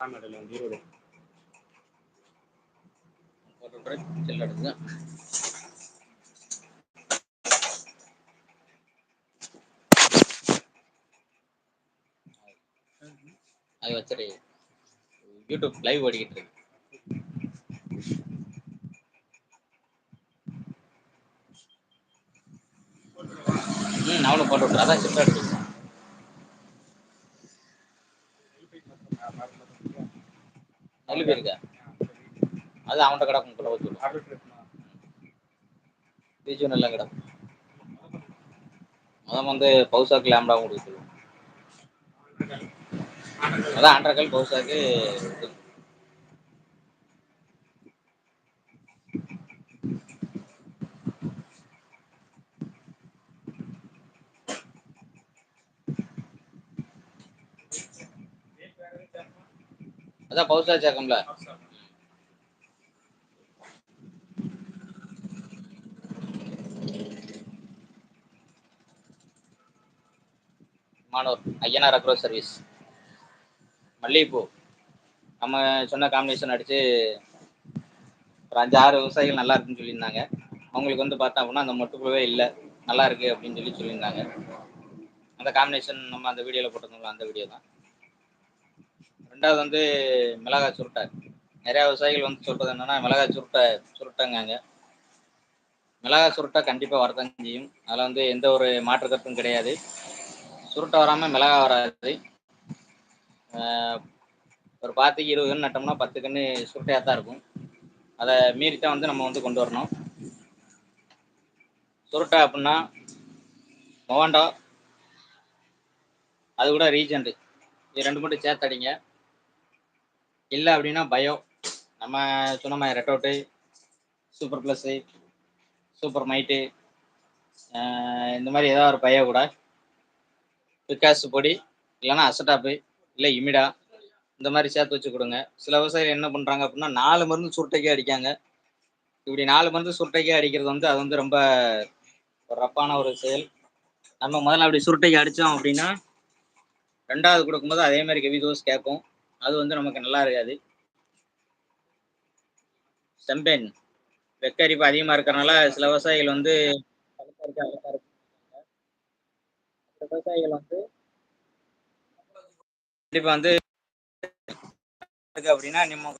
சாமி வந்து இருபது செல் அது வச்சிரு யூடியூப் லைவ் ஓடிக்கிட்டு இருக்கு ம் அவனும் போட்டு விட்ரு அதான் செல் எடுத்து நல்ல பேர் இருக்கா? அது அவன்கிட்ட கிடக்கும் குள்ள வச்சு பீச்சும் நல்லா கிடக்கும். அதான் வந்து பவுசாக்கு லேம்டா கொடுக்க சொல்லுவோம் அதான் ஆண்டர்கள் பவுசாக்கு அதான் பவுசா சேர்க்கம்ல மானூர் ஐயனார் அக்ரோ சர்வீஸ் மல்லிகைப்பூ. நம்ம சொன்ன காம்பினேஷன் அடிச்சு ஒரு அஞ்சு ஆறு விவசாயிகள் நல்லா இருக்குன்னு சொல்லியிருந்தாங்க. அவங்களுக்கு வந்து பார்த்தா அப்படின்னா அந்த மொட்டுக்குழுவே இல்லை. நல்லா இருக்கு அப்படின்னு சொல்லி சொல்லியிருந்தாங்க. அந்த காம்பினேஷன் நம்ம அந்த வீடியோவில் போட்டிருந்தோம்ல அந்த வீடியோ தான். ரெண்டாவது வந்து மிளகாய் சுருட்டை. நிறையா விவசாயிகள் வந்து சொல்றது என்னன்னா மிளகாய் சுருட்டை சுருட்டைங்காங்க. மிளகாய் சுருட்டை கண்டிப்பாக வரதான் செய்யும். அதில் வந்து எந்த ஒரு மாற்று கருத்தும் கிடையாது. சுருட்டை வராமல் மிளகாய் வராது. ஒரு பாத்துக்கு இருபது கன்று நட்டோம்னா பத்து கன்று சுருட்டையாக தான் இருக்கும். அதை மீறி தான் வந்து நம்ம வந்து கொண்டு வரணும். சுருட்டை அப்படின்னா மொவாண்டோ அது கூட ரீஜெண்ட் இது ரெண்டு மட்டும் சேர்த்து அடிங்க. இல்லை அப்படின்னா பயோ நம்ம சொன்ன மாதிரி ரெட்டோட்டு சூப்பர் ப்ளஸ்ஸு சூப்பர் மைட்டு இந்த மாதிரி ஏதாவது ஒரு பயோ கூட. பிக்காசு பொடி இல்லைன்னா அசட்டாப்பு இல்லை இமிடா இந்த மாதிரி சேர்த்து வச்சு கொடுங்க. சில விவசாயிகள் என்ன பண்ணுறாங்க அப்படின்னா நாலு மருந்து சுருட்டைக்கே அடிக்காங்க. இப்படி நாலு மருந்து சுருட்டைக்கே அடிக்கிறது வந்து அது வந்து ரொம்ப ஒரு ரப்பான ஒரு செயல். நம்ம முதல்ல அப்படி சுருட்டைக்கு அடித்தோம் அப்படின்னா ரெண்டாவது கொடுக்கும்போது அதே மாதிரி கெவி டோஸ் கேட்கும். அது வந்து நமக்கு நல்லா இருக்காது. செம்பேன் வெக்கரிப்பு அதிகமாக இருக்கிறனால சில விவசாயிகள் வந்து விவசாயிகள் வந்து கண்டிப்பாக வந்து இருக்கு அப்படின்னா நிம்ம